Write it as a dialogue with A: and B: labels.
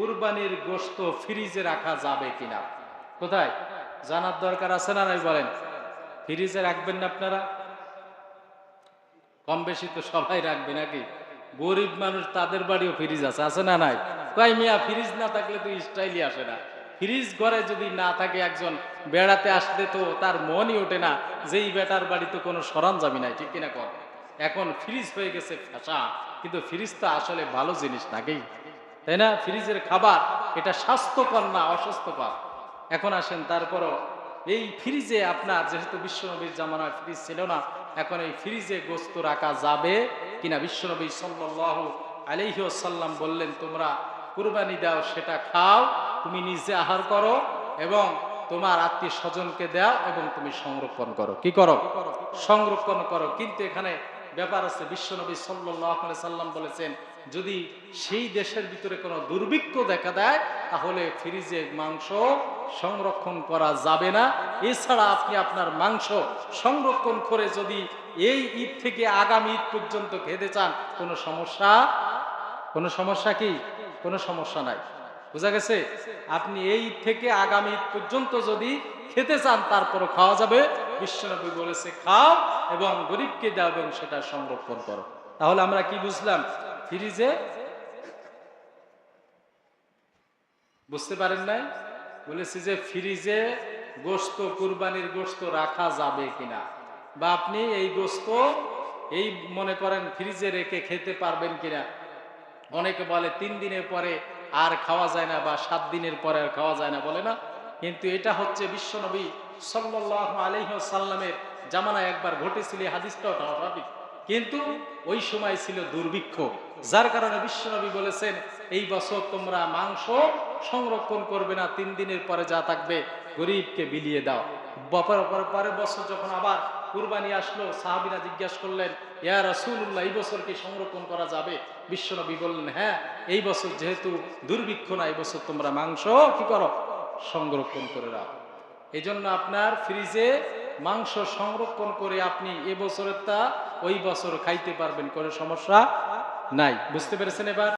A: কুরবানির গোশত ফ্রিজে রাখা যাবে কিনা? কোথায়? জানার দরকার আছে না নাই বলেন? ফ্রিজে রাখবেন না আপনারা? কম বেশি তো সবাই রাখবে নাকি? গরিব মানুষ তাদের বাড়িও ফ্রিজ আছে আছে না নাই? কয় মিয়া, ফ্রিজ না থাকলে তো স্টাইলই আসে না। ফ্রিজ ঘরে যদি না থাকে একজন, বেড়াতে আসলে তো তার মনই ওঠে না যে এই বেটার বাড়িতে কোনো সরঞ্জামি নাই, ঠিক কিনা কর এখন ফ্রিজ হয়ে গেছে ফ্যাশা কিন্তু ফ্রিজ তো আসলে ভালো জিনিস নাকি? তাই না? ফ্রিজের খাবার, এটা স্বাস্থ্যকর না অস্বাস্থ্যকর? এখন আসেন, তারপরও এই ফ্রিজে আপনার, যেহেতু বিশ্বনবীর জামানায় ফ্রিজ ছিল না, এখন এই ফ্রিজে গোস্ত রাখা যাবে কিনা? বিশ্বনবী সাল্লাল্লাহু আলাইহি ওয়াসাল্লাম বললেন, তোমরা কুরবানি দাও, সেটা খাও, তুমি নিজে আহার করো এবং তোমার আত্মীয় স্বজনকে দাও এবং তুমি সংরক্ষণ করো। কি করো? সংরক্ষণ করো। কিন্তু এখানে ব্যাপার আছে, বিশ্বনবী আলাইহি সাল্লাম বলেছেন, যদি সেই দেশের ভিতরে কোনো দুর্ভিক্ষ দেখা দেয়, তাহলে ফ্রিজে মাংস সংরক্ষণ করা যাবে না। এছাড়া আপনি আপনার মাংস সংরক্ষণ করে যদি এই ঈদ থেকে আগামী ঈদ পর্যন্ত খেতে চান, কোনো সমস্যা? কোনো সমস্যা কি? কোনো সমস্যা নাই। বুঝা গেছে? আপনি এই ঈদ থেকে আগামী ঈদ পর্যন্ত যদি খেতে চান, তারপরও খাওয়া যাবে। বিশ্বনবী বলেছে, খাও এবং গরিবকে দাও এবং সেটা সংরক্ষণ করো। তাহলে আমরা কি বুঝলাম? ফ্রিজে? বুঝতে পারেন নাই? বলেছি যে ফ্রিজে গোস্ত কুরবানির গোস্ত রাখা যাবে কিনা? বা আপনি এই গোস্ত এই মনে করেন ফ্রিজে রেখে খেতে পারবেন কিনা? অনেকে বলে, তিন দিনের পরে আর খাওয়া যায় না বা সাত দিনের পরে আর খাওয়া যায় না। বলে না। কিন্তু এটা হচ্ছে বিশ্বনবী সাল্লাহ জামানায় একবার ঘটেছিল কিন্তু ওই সময় ছিল দুর্ভিক্ষ, যার কারণে বিশ্বনবী বলেছেন, এই বছর তোমরা মাংস সংরক্ষণ করবে না, তিন দিনের পরে যা থাকবে গরিবকে বিলিয়ে দাও। বপর- পরের বছর যখন আবার কুরবানি আসলো, সাহাবিরা জিজ্ঞাসা করলেন, ইয়া রাসূলুল্লাহ, এই বছর কি সংরক্ষণ করা যাবে? বিশ্বনবী বললেন হ্যাঁ এই বছর যেহেতু দুর্ভিক্ষ না, এই বছর তোমরা মাংস কি করো? সংরক্ষণ করে রাখো। এই জন্য আপনার ফ্রিজে মাংস সংরক্ষণ করে আপনি এ বছরেরটা ওই বছর খাইতে পারবেন, কোনো সমস্যা নাই। বুঝতে পেরেছেন এবার?